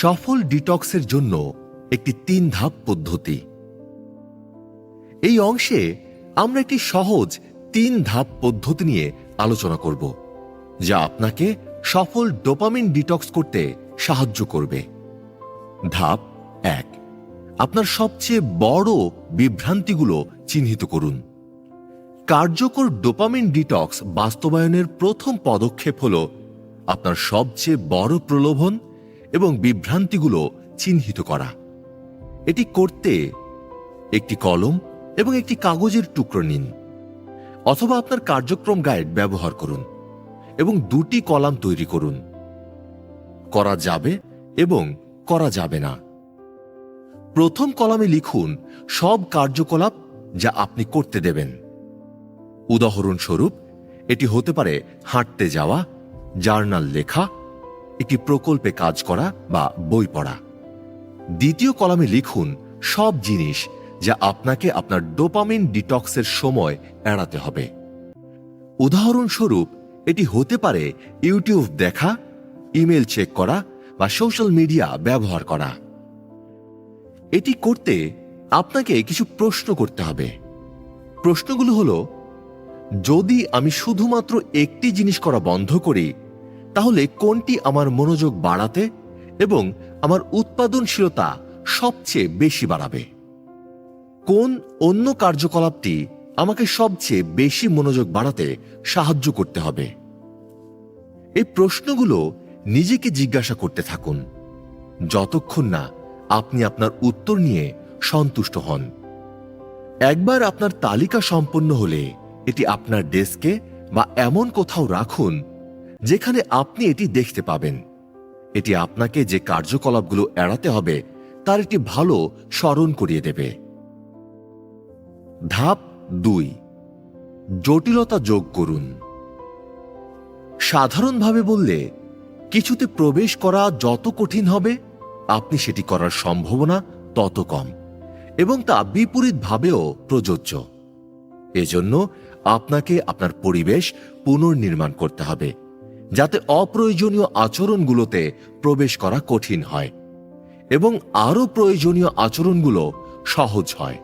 সফল ডিটক্সের জন্য একটি তিন ধাপ পদ্ধতি। এই অংশে আমরা একটি সহজ তিন ধাপ পদ্ধতি নিয়ে আলোচনা করব, যা আপনাকে সফল ডোপামিন ডিটক্স করতে সাহায্য করবে। ধাপ এক, আপনার সবচেয়ে বড় বিভ্রান্তিগুলো চিহ্নিত করুন। কার্যকর ডোপামিন ডিটক্স বাস্তবায়নের প্রথম পদক্ষেপ হল আপনার সবচেয়ে বড় প্রলোভন এবং বিভ্রান্তিগুলো চিহ্নিত করা। এটি করতে একটি কলম এবং একটি কাগজের টুকরো নিন, অথবা আপনার কার্যক্রম গাইড ব্যবহার করুন এবং দুটি কলাম তৈরি করুন। করা যাবে এবং করা যাবে না। প্রথম কলামে লিখুন সব কার্যকলাপ যা আপনি করতে দেবেন। উদাহরণস্বরূপ, এটি হতে পারে হাঁটতে যাওয়া, জার্নাল লেখা একটি প্রকল্পে কাজ করা বা বই পড়া। দ্বিতীয় কলামে লিখুন সব জিনিস যা আপনাকে আপনার ডোপামিন ডিটক্সের সময় এড়াতে হবে। উদাহরণস্বরূপ, এটি হতে পারে ইউটিউব দেখা, ইমেল চেক করা বা সোশ্যাল মিডিয়া ব্যবহার করা। এটি করতে আপনাকে কিছু প্রশ্ন করতে হবে। প্রশ্নগুলো হলো, যদি আমি শুধুমাত্র একটি জিনিস করা বন্ধ করি তাহলে কোনটি আমার মনোযোগ বাড়াতে এবং আমার উৎপাদনশীলতা সবচেয়ে বেশি বাড়াবে? কোন অন্য কার্যকলাপটি আমাকে সবচেয়ে বেশি মনোযোগ বাড়াতে সাহায্য করতে হবে? এই প্রশ্নগুলো নিজেকে জিজ্ঞাসা করতে থাকুন। যতক্ষণ না আপনি আপনার উত্তর নিয়ে সন্তুষ্ট হন। একবার আপনার তালিকা সম্পন্ন হলে এটি আপনার ডেস্কে বা এমন কোথাও রাখুন যেখানে আপনি এটি দেখতে পাবেন। এটি আপনাকে যে কার্যকলাপগুলো এড়াতে হবে, তার একটি ভালো স্মরণ করিয়ে দেবে। ধাপ দুই। জটিলতা যোগ করুন। সাধারণভাবে বললে, কিছুতে প্রবেশ করা যত কঠিন হবে, আপনি সেটি করার সম্ভাবনা তত কম, এবং তা বিপরীতভাবেও প্রযোজ্য। এজন্য আপনাকে আপনার পরিবেশ পুনর্নির্মাণ করতে হবে। যাতে অপ্রয়োজনীয় আচরণগুলোতে প্রবেশ করা কঠিন হয় এবং আরও প্রয়োজনীয় আচরণগুলো সহজ হয়।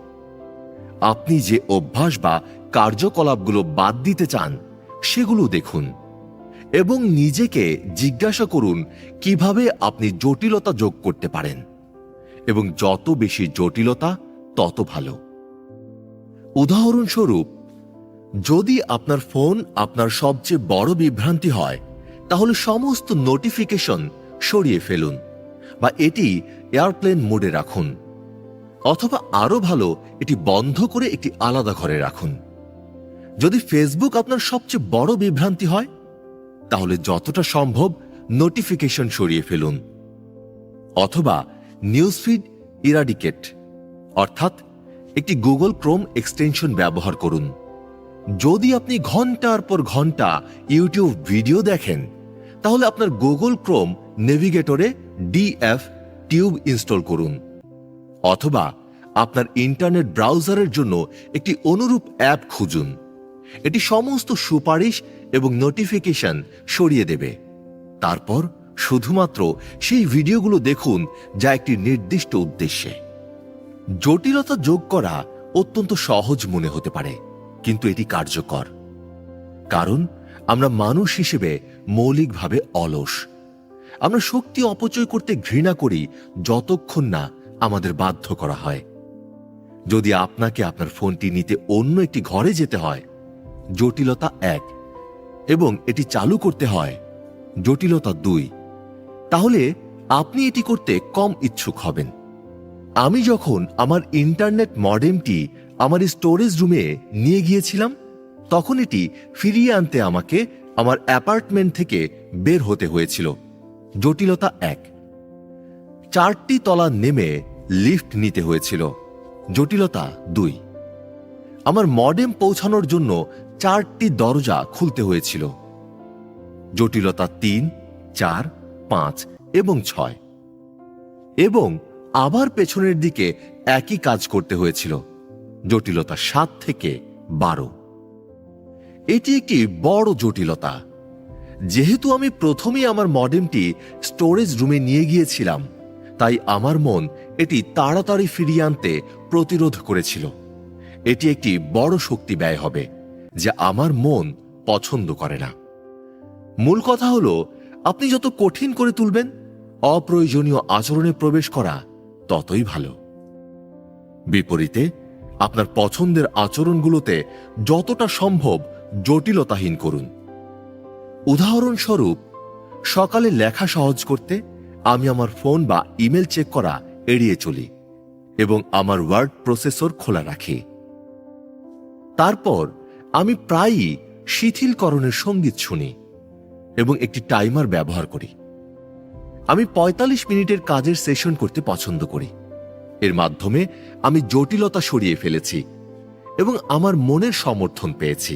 আপনি যে অভ্যাস বা কার্যকলাপগুলো বাদ দিতে চান, সেগুলো দেখুন এবং নিজেকে জিজ্ঞাসা করুন কীভাবে আপনি জটিলতা যোগ করতে পারেন এবং যত বেশি জটিলতা, তত ভালো। উদাহরণস্বরূপ, যদি আপনার ফোন আপনার সবচেয়ে বড় বিভ্রান্তি হয় তাহলে সমস্ত নোটিফিকেশন সরিয়ে ফেলুন বা এটি এয়ারপ্লেন মোডে রাখুন। অথবা আরও ভালো, এটি বন্ধ করে একটি আলাদা ঘরে রাখুন। যদি ফেসবুক আপনার সবচেয়ে বড় বিভ্রান্তি হয়, তাহলে যতটা সম্ভব নোটিফিকেশন সরিয়ে ফেলুন। অথবা নিউজফিড ইরাডিকেট অর্থাৎ একটি গুগল ক্রোম এক্সটেনশন ব্যবহার করুন। যদি আপনি ঘণ্টার পর ঘণ্টা ইউটিউব ভিডিও দেখেন, তাহলে আপনার গুগল ক্রোম নেভিগেটরে ডিএফ টিউব ইনস্টল করুন। অথবা আপনার ইন্টারনেট ব্রাউজারের জন্য একটি অনুরূপ অ্যাপ খুঁজুন। এটি সমস্ত সুপারিশ এবং নোটিফিকেশন সরিয়ে দেবে। তারপর শুধুমাত্র সেই ভিডিওগুলো দেখুন যা একটি নির্দিষ্ট উদ্দেশ্যে। জটিলতা যোগ করা অত্যন্ত সহজ মনে হতে পারে। কিন্তু এটি কার্যকর। কারণ, আমরা মানুষ হিসেবে মৌলিকভাবে অলস। আমরা শক্তি অপচয় করতে ঘৃণা করি যতক্ষণ না আমাদের বাধ্য করা হয়। যদি আপনাকে আপনার ফোনটি নিতে অন্য একটি ঘরে যেতে হয়, জটিলতা এক। এবং এটি চালু করতে হয়, জটিলতা দুই। তাহলে আপনি এটি করতে কম ইচ্ছুক হবেন। আমি যখন আমার ইন্টারনেট মডেমটি আমার স্টোরেজ রুমে নিয়ে গিয়েছিলাম, তখন এটি ফিরিয়ে আনতে আমাকে আমার অ্যাপার্টমেন্ট থেকে বের হতে হয়েছিল। জটিলতা এক। চারটি তলা নেমে লিফট নিতে হয়েছিল। জটিলতা দুই। আমার মডেম পৌঁছানোর জন্য চারটি দরজা খুলতে হয়েছিল। জটিলতা তিন, চার, পাঁচ এবং ছয়। এবং আবার পেছনের দিকে একই কাজ করতে হয়েছিল। জটিলতা সাত থেকে বারো। এটি একটি বড় জটিলতা। যেহেতু আমি প্রথমেই আমার মডেমটি স্টোরেজ রুমে নিয়ে গিয়েছিলাম, তাই আমার মন এটি তাড়াতাড়ি ফিরিয়ে আনতে প্রতিরোধ করেছিল। এটি একটি বড় শক্তি ব্যয় হবে, যা আমার মন পছন্দ করে না। মূল কথা হলো, আপনি যত কঠিন করে তুলবেন, অপ্রয়োজনীয় আচরণে প্রবেশ করা ততই ভালো। বিপরীতে আপনার পছন্দের আচরণগুলোতে যতটা সম্ভব জটিলতাহীন করুন। উদাহরণস্বরূপ, সকালে লেখা সহজ করতে আমি আমার ফোন বা ইমেল চেক করা এড়িয়ে চলি এবং আমার ওয়ার্ড প্রসেসর খোলা রাখি। তারপর আমি প্রায়ই শিথিলকরণের সংগীত শুনি এবং একটি টাইমার ব্যবহার করি। আমি ৪৫ মিনিটের কাজের সেশন করতে পছন্দ করি। এর মাধ্যমে আমি জটিলতা সরিয়ে ফেলেছি এবং আমার মনের সমর্থন পেয়েছি।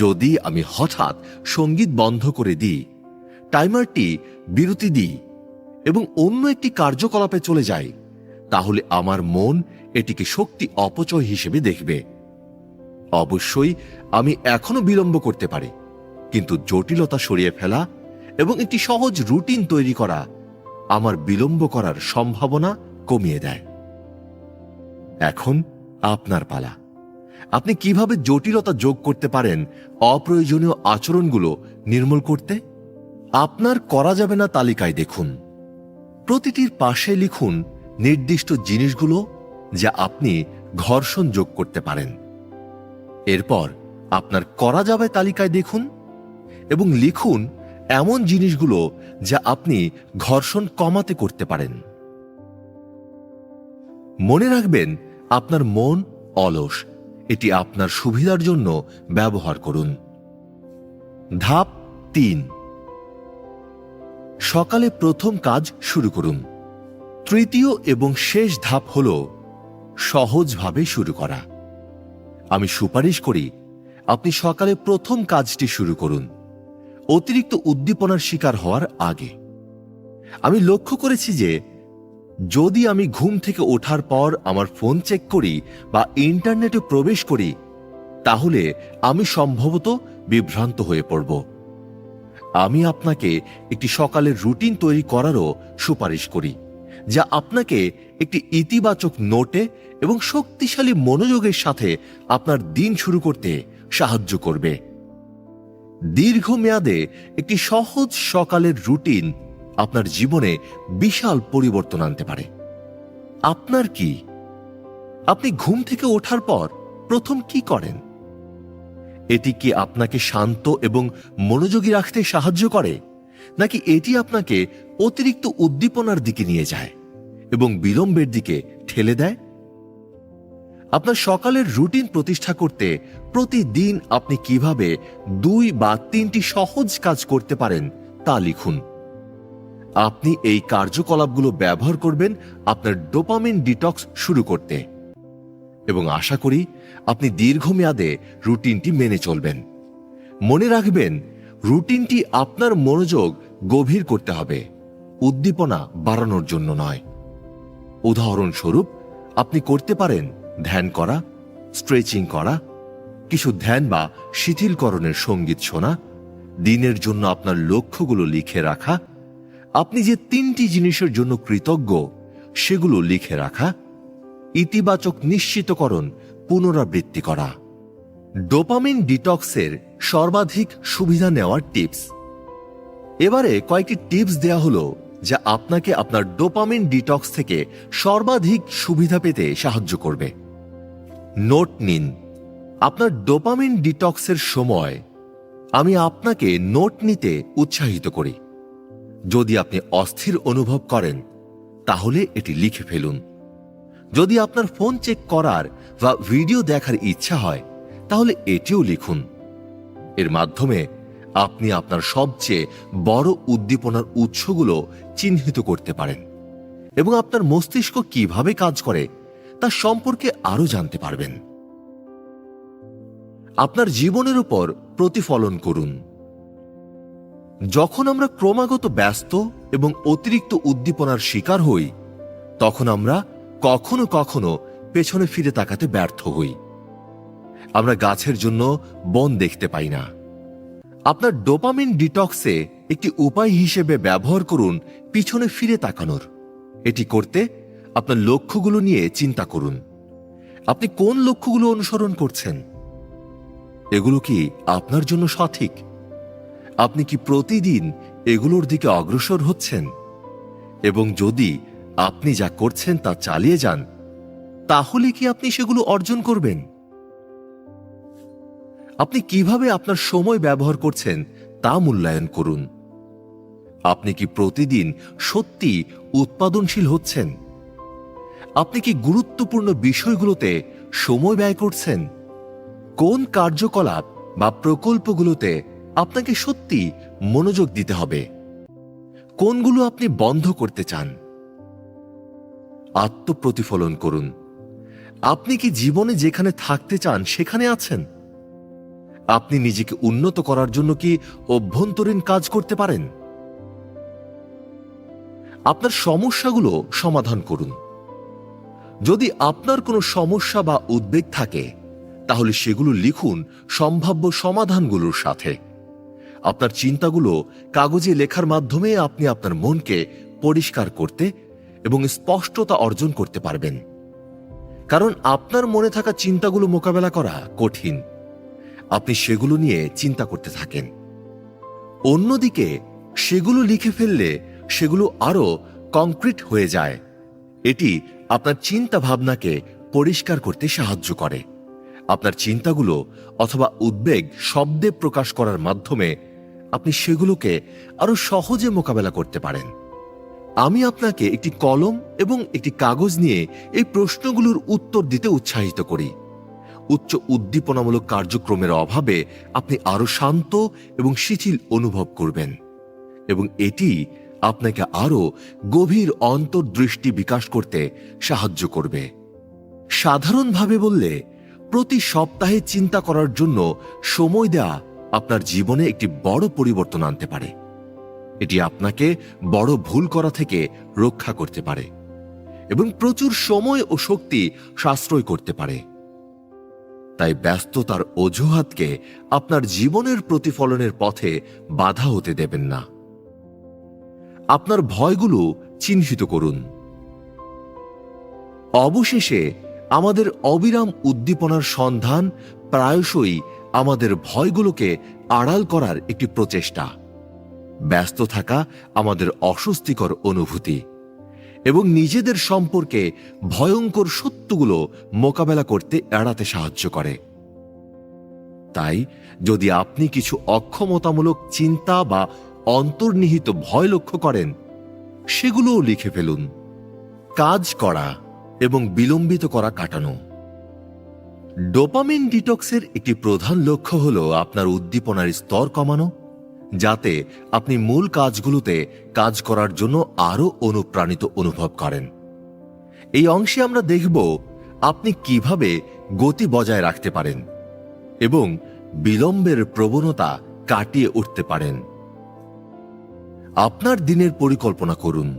যদি আমি হঠাৎ সংগীত বন্ধ করে দিই টাইমারটি বিরতি দিই এবং অন্য একটি কার্যকলাপে চলে যাই, তাহলে আমার মন এটিকে শক্তি অপচয় হিসেবে দেখবে। অবশ্যই আমি এখনও বিলম্ব করতে পারি, কিন্তু জটিলতা সরিয়ে ফেলা এবং একটি সহজ রুটিন তৈরি করা আমার বিলম্ব করার সম্ভাবনা কমিয়ে দেয়। এখন আপনার পালা। আপনি কীভাবে জটিলতা যোগ করতে পারেন অপ্রয়োজনীয় আচরণগুলো নির্মূল করতে? আপনার করা যাবে না তালিকায় দেখুন। প্রতিটির পাশে লিখুন নির্দিষ্ট জিনিসগুলো যা আপনি ঘর্ষণ যোগ করতে পারেন। এরপর আপনার করা যাবে তালিকায় দেখুন এবং লিখুন এমন জিনিসগুলো যা আপনি ঘর্ষণ কমাতে করতে পারেন। মনে রাখবেন, আপনার মন অলস। এটি আপনার সুবিধার জন্য ব্যবহার করুন। ধাপ তিন। সকালে প্রথম কাজ শুরু করুন। তৃতীয় এবং শেষ ধাপ হল সহজভাবে শুরু করা। আমি সুপারিশ করি, আপনি সকালে প্রথম কাজটি শুরু করুন। অতিরিক্ত উদ্দীপনার শিকার হওয়ার আগে। আমি লক্ষ্য করেছি যে যদি আমি ঘুম থেকে ওঠার পর আমার ফোন চেক করি বা ইন্টারনেটে প্রবেশ করি, তাহলে আমি সম্ভবত বিভ্রান্ত হয়ে পড়ব। আমি আপনাকে একটি সকালের রুটিন তৈরি করারও সুপারিশ করি, যা আপনাকে একটি ইতিবাচক নোটে এবং শক্তিশালী মনোযোগের সাথে আপনার দিন শুরু করতে সাহায্য করবে। দীর্ঘমেয়াদে একটি সহজ সকালের রুটিন আপনার জীবনে বিশাল পরিবর্তন আনতে পারে। আপনার কি? আপনি ঘুম থেকে ওঠার পর প্রথম কি করেন? এটি কি আপনাকে শান্ত এবং মনোযোগী রাখতে সাহায্য করে? নাকি এটি আপনাকে অতিরিক্ত উদ্দীপনার দিকে নিয়ে যায় এবং বিলম্বের দিকে ঠেলে দেয়? আপনার সকালের রুটিন প্রতিষ্ঠা করতে প্রতিদিন আপনি কীভাবে দুই বা তিনটি সহজ কাজ করতে পারেন তা লিখুন। আপনি এই কার্যকলাপগুলো ব্যবহার করবেন আপনার ডোপামিন ডিটক্স শুরু করতে। এবং আশা করি আপনি দীর্ঘমেয়াদে রুটিনটি মেনে চলবেন। মনে রাখবেন, রুটিনটি আপনার মনোযোগ গভীর করতে হবে, উদ্দীপনা বাড়ানোর জন্য নয়। উদাহরণস্বরূপ, আপনি করতে পারেন ধ্যান করা, স্ট্রেচিং করা, কিছু ধ্যান বা শিথিলকরণের সংগীত শোনা, দিনের জন্য আপনার লক্ষ্যগুলো লিখে রাখা আপনি যে তিনটি জিনিসের জন্য কৃতজ্ঞ, সেগুলো লিখে রাখা, ইতিবাচক নিশ্চিতকরণ, পুনরাবৃত্তি করা। ডোপামিন ডিটক্সের সর্বাধিক সুবিধা নেওয়ার টিপস। এবারে কয়েকটি টিপস দেয়া হলো, যা আপনাকে আপনার ডোপামিন ডিটক্স থেকে সর্বাধিক সুবিধা পেতে সাহায্য করবে। নোট নিন, আপনার ডোপামিন ডিটক্সের সময়, আমি আপনাকে নোট নিতে উৎসাহিত করি। যদি আপনি অস্থির অনুভব করেন, তাহলে এটি লিখে ফেলুন। যদি আপনার ফোন চেক করার বা ভিডিও দেখার ইচ্ছা হয়, তাহলে এটিও লিখুন। এর মাধ্যমে আপনি আপনার সবচেয়ে বড় উদ্দীপনার উৎসগুলো চিহ্নিত করতে পারেন এবং আপনার মস্তিষ্ক কীভাবে কাজ করে, তা সম্পর্কে আরও জানতে পারবেন। আপনার জীবনের উপর প্রতিফলন করুন। যখন আমরা ক্রমাগত ব্যস্ত এবং অতিরিক্ত উদ্দীপনার শিকার হই, তখন আমরা কখনো কখনো পেছনে ফিরে তাকাতে ব্যর্থ হই। আমরা গাছের জন্য বন দেখতে পাই না। আপনার ডোপামিন ডিটক্সে একটি উপায় হিসেবে ব্যবহার করুন পিছনে ফিরে তাকানোর। এটি করতে আপনার লক্ষ্যগুলো নিয়ে চিন্তা করুন। আপনি কোন লক্ষ্যগুলো অনুসরণ করছেন? এগুলো কি আপনার জন্য সঠিক? আপনি কি প্রতিদিন এগুলোর দিকে অগ্রসর হচ্ছেন? এবং যদি আপনি যা করছেন তা চালিয়ে যান, তাহলে কি আপনি সেগুলো অর্জন করবেন? আপনি কীভাবে আপনার সময় ব্যবহার করছেন তা মূল্যায়ন করুন। আপনি কি প্রতিদিন সত্যি উৎপাদনশীল হচ্ছেন? আপনি কি গুরুত্বপূর্ণ বিষয়গুলোতে সময় ব্যয় করছেন? কোন কার্যকলাপ বা প্রকল্পগুলোতে আপনাকে সত্যি মনোযোগ দিতে হবে। কোনগুলো আপনি বন্ধ করতে চান? আত্মপ্রতিফলন করুন। আপনি কি জীবনে যেখানে থাকতে চান, সেখানে আছেন? আপনি নিজেকে উন্নত করার জন্য কি অভ্যন্তরীণ কাজ করতে পারেন? আপনার সমস্যাগুলো সমাধান করুন। যদি আপনার কোনো সমস্যা বা উদ্বেগ থাকে, তাহলে সেগুলো লিখুন সম্ভাব্য সমাধানগুলোর সাথে। আপনার চিন্তাগুলো কাগজে লেখার মাধ্যমে আপনি আপনার মনকে পরিষ্কার করতে এবং স্পষ্টতা অর্জন করতে পারবেন। কারণ আপনার মনে থাকা চিন্তাগুলো মোকাবেলা করা কঠিন। আপনি সেগুলো নিয়ে চিন্তা করতে থাকেন। অন্যদিকে, সেগুলো লিখে ফেললে সেগুলো আরও কংক্রিট হয়ে যায়। এটি আপনার চিন্তা ভাবনাকে পরিষ্কার করতে সাহায্য করে। আপনার চিন্তাগুলো অথবা উদ্বেগ শব্দে প্রকাশ করার মাধ্যমে আপনি সেগুলোকে আরও সহজে মোকাবেলা করতে পারেন। আমি আপনাকে একটি কলম এবং একটি কাগজ নিয়ে এই প্রশ্নগুলোর উত্তর দিতে উৎসাহিত করি। উচ্চ উদ্দীপনামূলক কার্যক্রমের অভাবে আপনি আরও শান্ত এবং শিথিল অনুভব করবেন এবং এটি আপনাকে আরও গভীর অন্তর্দৃষ্টি বিকাশ করতে সাহায্য করবে। সাধারণভাবে বললে, প্রতি সপ্তাহে চিন্তা করার জন্য সময় দেয়া আপনার জীবনে একটি বড় পরিবর্তন আনতে পারে। এটি আপনাকে বড় ভুল করা থেকে রক্ষা করতে পারে এবং প্রচুর সময় ও শক্তি সাশ্রয় করতে পারে। তাই ব্যস্ততার অজুহাতকে আপনার জীবনের প্রতিফলনের পথে বাধা হতে দেবেন না। আপনার ভয়গুলো চিহ্নিত করুন। অবশেষে আমাদের অবিরাম উদ্দীপনার সন্ধান প্রায়শই আমাদের ভয়গুলোকে আড়াল করার একটি প্রচেষ্টা। ব্যস্ত থাকা আমাদের অস্বস্তিকর অনুভূতি এবং নিজেদের সম্পর্কে ভয়ঙ্কর সত্যগুলো মোকাবেলা করতে এড়াতে সাহায্য করে। তাই, যদি আপনি কিছু অক্ষমতামূলক চিন্তা বা অন্তর্নিহিত ভয় লক্ষ্য করেন, সেগুলোও লিখে ফেলুন। কাজ করা এবং বিলম্বিত করা কাটানো। ডোপামিন ডিটক্সের একটি প্রধান লক্ষ্য হল আপনার উদ্দীপনার স্তর কমানো, যাতে আপনি মূল কাজগুলোতে কাজ করার জন্য আরও অনুপ্রাণিত অনুভব করেন। এই অংশে আমরা দেখব আপনি কীভাবে গতি বজায় রাখতে পারেন এবং বিলম্বের প্রবণতা কাটিয়ে উঠতে পারেন। আপনার দিনের পরিকল্পনা করুন।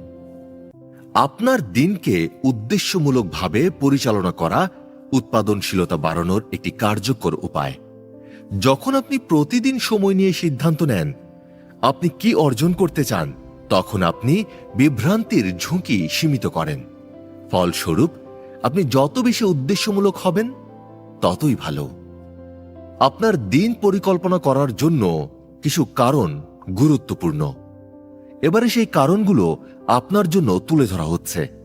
আপনার দিনকে উদ্দেশ্যমূলকভাবে পরিচালনা করা উৎপাদনশীলতা বাড়ানোর একটি কার্যকর উপায়। যখন আপনি প্রতিদিন সময় নিয়ে সিদ্ধান্ত নেন, আপনি কি অর্জন করতে চান, তখন আপনি বিভ্রান্তির ঝুঁকি সীমিত করেন। ফলস্বরূপ, আপনি যত বেশি উদ্দেশ্যমূলক হবেন, ততই ভালো। আপনার দিন পরিকল্পনা করার জন্য কিছু কারণ গুরুত্বপূর্ণ। এবারে সেই কারণগুলো আপনার জন্য তুলে ধরা হচ্ছে।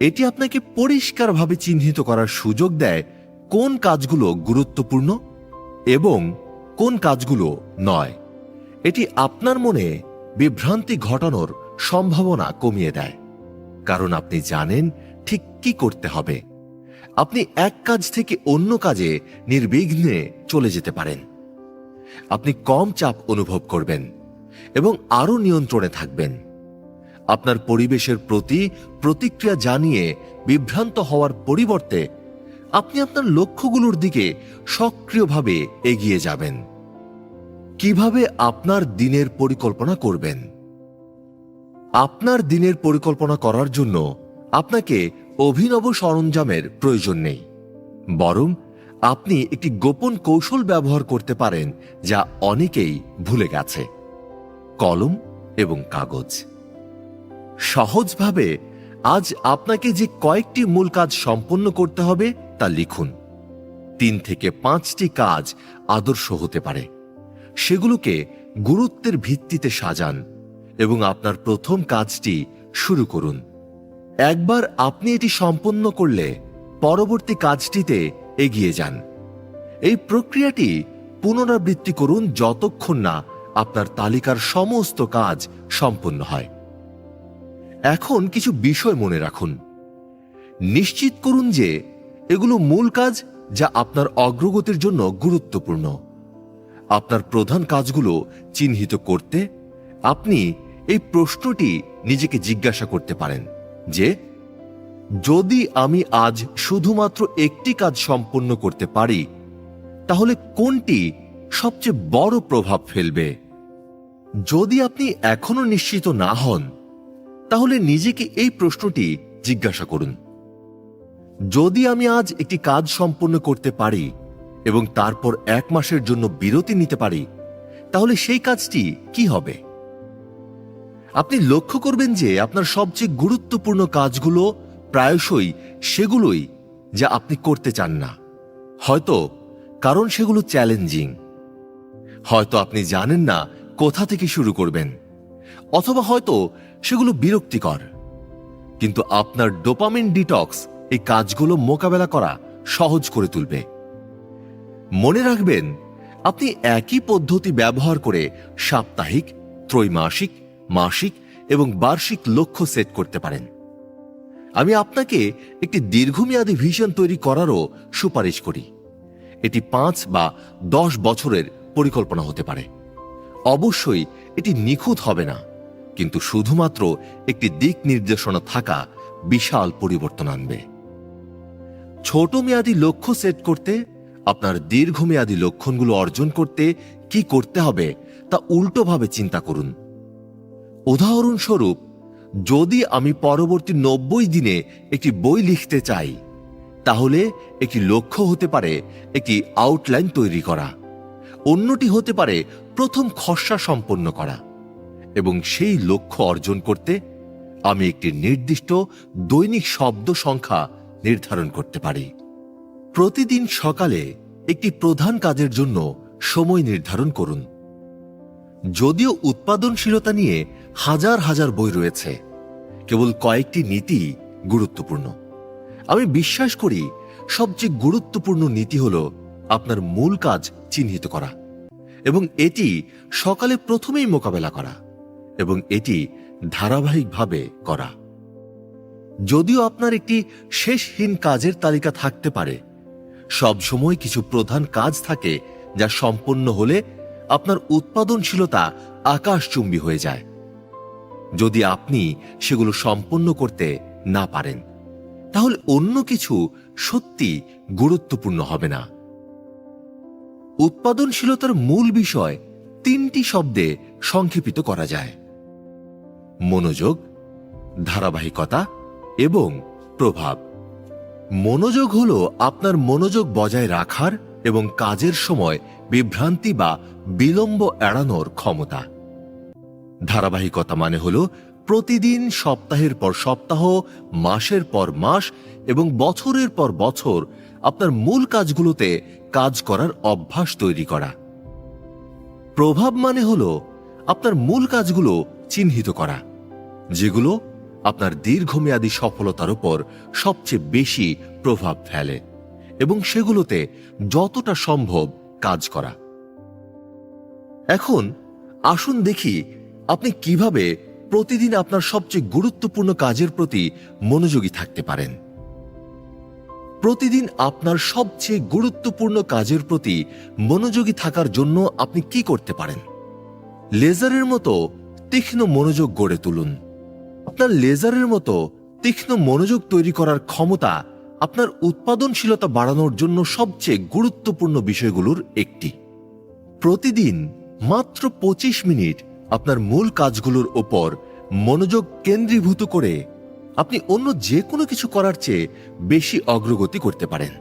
এটি আপনাকে পরিষ্কারভাবে চিহ্নিত করার সুযোগ দেয় কোন কাজগুলো গুরুত্বপূর্ণ এবং কোন কাজগুলো নয়। এটি আপনার মনে বিভ্রান্তি ঘটানোর সম্ভাবনা কমিয়ে দেয়। কারণ আপনি জানেন ঠিক কি করতে হবে। আপনি এক কাজ থেকে অন্য কাজে নির্বিঘ্নে চলে যেতে পারেন। আপনি কম চাপ অনুভব করবেন এবং আরও নিয়ন্ত্রণে থাকবেন। আপনার পরিবেশের প্রতি প্রতিক্রিয়া জানিয়ে বিভ্রান্ত হওয়ার পরিবর্তে আপনি আপনার লক্ষ্যগুলোর দিকে সক্রিয়ভাবে এগিয়ে যাবেন। কীভাবে আপনার দিনের পরিকল্পনা করবেন? আপনার দিনের পরিকল্পনা করার জন্য আপনাকে অভিনব সরঞ্জামের প্রয়োজন নেই। বরং আপনি একটি গোপন কৌশল ব্যবহার করতে পারেন যা অনেকেই ভুলে গেছে। কলম এবং কাগজ। সহজভাবে আজ আপনাকে যে কয়েকটি মূল কাজ সম্পন্ন করতে হবে তা লিখুন। তিন থেকে পাঁচটি কাজ আদর্শ হতে পারে। সেগুলোকে গুরুত্বের ভিত্তিতে সাজান এবং আপনার প্রথম কাজটি শুরু করুন। একবার আপনি এটি সম্পন্ন করলে পরবর্তী কাজটিতে এগিয়ে যান। এই প্রক্রিয়াটি পুনরাবৃত্তি করুন যতক্ষণ না আপনার তালিকার সমস্ত কাজ সম্পন্ন হয়। এখন কিছু বিষয় মনে রাখুন। নিশ্চিত করুন যে, এগুলো মূল কাজ যা আপনার অগ্রগতির জন্য গুরুত্বপূর্ণ। আপনার প্রধান কাজগুলো চিহ্নিত করতে আপনি এই প্রশ্নটি নিজেকে জিজ্ঞাসা করতে পারেন যে, যদি আমি আজ শুধুমাত্র একটি কাজ সম্পন্ন করতে পারি, তাহলে কোনটি সবচেয়ে বড় প্রভাব ফেলবে? যদি আপনি এখনও নিশ্চিত না হন তাহলে নিজেকে এই প্রশ্নটি জিজ্ঞাসা করুন। যদি আমি আজ একটি কাজ সম্পন্ন করতে পারি এবং তারপর এক মাসের জন্য বিরতি নিতে পারি, তাহলে সেই কাজটি কি হবে? আপনি লক্ষ্য করবেন যে আপনার সবচেয়ে গুরুত্বপূর্ণ কাজগুলো প্রায়শই সেগুলোই যা আপনি করতে চান না। হয়তো কারণ সেগুলো চ্যালেঞ্জিং। হয়তো আপনি জানেন না কোথা থেকে শুরু করবেন। অথবা হয়তো সেগুলো বিরক্তিকর। কিন্তু আপনার ডোপামিন ডিটক্স এই কাজগুলো মোকাবেলা করা সহজ করে তুলবে। মনে রাখবেন, আপনি একই পদ্ধতি ব্যবহার করে সাপ্তাহিক, ত্রৈমাসিক, মাসিক এবং বার্ষিক লক্ষ্য সেট করতে পারেন। আমি আপনাকে একটি দীর্ঘমেয়াদী ভিশন তৈরি করারও সুপারিশ করি। এটি পাঁচ বা দশ বছরের পরিকল্পনা হতে পারে। অবশ্যই এটি নিখুঁত হবে না। কিন্তু শুধুমাত্র একটি দিক নির্দেশনা থাকা বিশাল পরিবর্তন আনবে। ছোট মেয়াদী লক্ষ্য সেট করতে, আপনার দীর্ঘমেয়াদী লক্ষণগুলো অর্জন করতে কি করতে হবে তা উল্টোভাবে চিন্তা করুন। উদাহরণস্বরূপ, যদি আমি পরবর্তী নব্বই দিনে একটি বই লিখতে চাই, তাহলে একটি লক্ষ্য হতে পারে একটি আউটলাইন তৈরি করা। অন্যটি হতে পারে প্রথম খসড়া সম্পন্ন করা। এবং সেই লক্ষ্য অর্জন করতে আমি একটি নির্দিষ্ট দৈনিক শব্দ সংখ্যা নির্ধারণ করতে পারি। প্রতিদিন সকালে একটি প্রধান কাজের জন্য সময় নির্ধারণ করুন। যদিও উৎপাদনশীলতা নিয়ে হাজার হাজার বই রয়েছে, কেবল কয়েকটি নীতি গুরুত্বপূর্ণ। আমি বিশ্বাস করি সবচেয়ে গুরুত্বপূর্ণ নীতি হল আপনার মূল কাজ চিহ্নিত করা এবং এটি সকালে প্রথমেই মোকাবেলা করা। এবং এটি ধারাবাহিকভাবে করা। যদিও আপনার একটি শেষহীন কাজের তালিকা থাকতে পারে সবসময় কিছু প্রধান কাজ থাকে যা সম্পন্ন হলে আপনার উৎপাদনশীলতা আকাশচুম্বী হয়ে যায়, যদি আপনি সেগুলো সম্পন্ন করতে না পারেন, তাহলে অন্য কিছু সত্যি গুরুত্বপূর্ণ হবে না। উৎপাদনশীলতার মূল বিষয় তিনটি শব্দে সংক্ষেপিত করা যায়। মনোযোগ, ধারাবাহিকতা এবং প্রভাব। মনোযোগ হল আপনার মনোযোগ বজায় রাখার এবং কাজের সময় বিভ্রান্তি বা বিলম্ব এড়ানোর ক্ষমতা। ধারাবাহিকতা মানে হল প্রতিদিন সপ্তাহের পর সপ্তাহ, মাসের পর মাস এবং বছরের পর বছর আপনার মূল কাজগুলোতে কাজ করার অভ্যাস তৈরি করা। প্রভাব মানে হল আপনার মূল কাজগুলো চিহ্নিত করা। যেগুলো আপনার দীর্ঘমেয়াদী সফলতার উপর সবচেয়ে বেশি প্রভাব ফেলে এবং সেগুলোতে যতটা সম্ভব কাজ করা। এখন আসুন দেখি আপনি কীভাবে প্রতিদিন আপনার সবচেয়ে গুরুত্বপূর্ণ কাজের প্রতি মনোযোগী থাকতে পারেন। প্রতিদিন আপনার সবচেয়ে গুরুত্বপূর্ণ কাজের প্রতি মনোযোগী থাকার জন্য আপনি কি করতে পারেন? লেজারের মতো তীক্ষ্ণ মনোযোগ গড়ে তুলুন। আপনার লেজারের মতো তীক্ষ্ণ মনোযোগ তৈরি করার ক্ষমতা আপনার উৎপাদনশীলতা বাড়ানোর জন্য সবচেয়ে গুরুত্বপূর্ণ বিষয়গুলোর একটি। প্রতিদিন মাত্র পঁচিশ মিনিট আপনার মূল কাজগুলোর ওপর মনোযোগ কেন্দ্রীভূত করে আপনি অন্য যে কোনো কিছু করার চেয়ে বেশি অগ্রগতি করতে পারেন।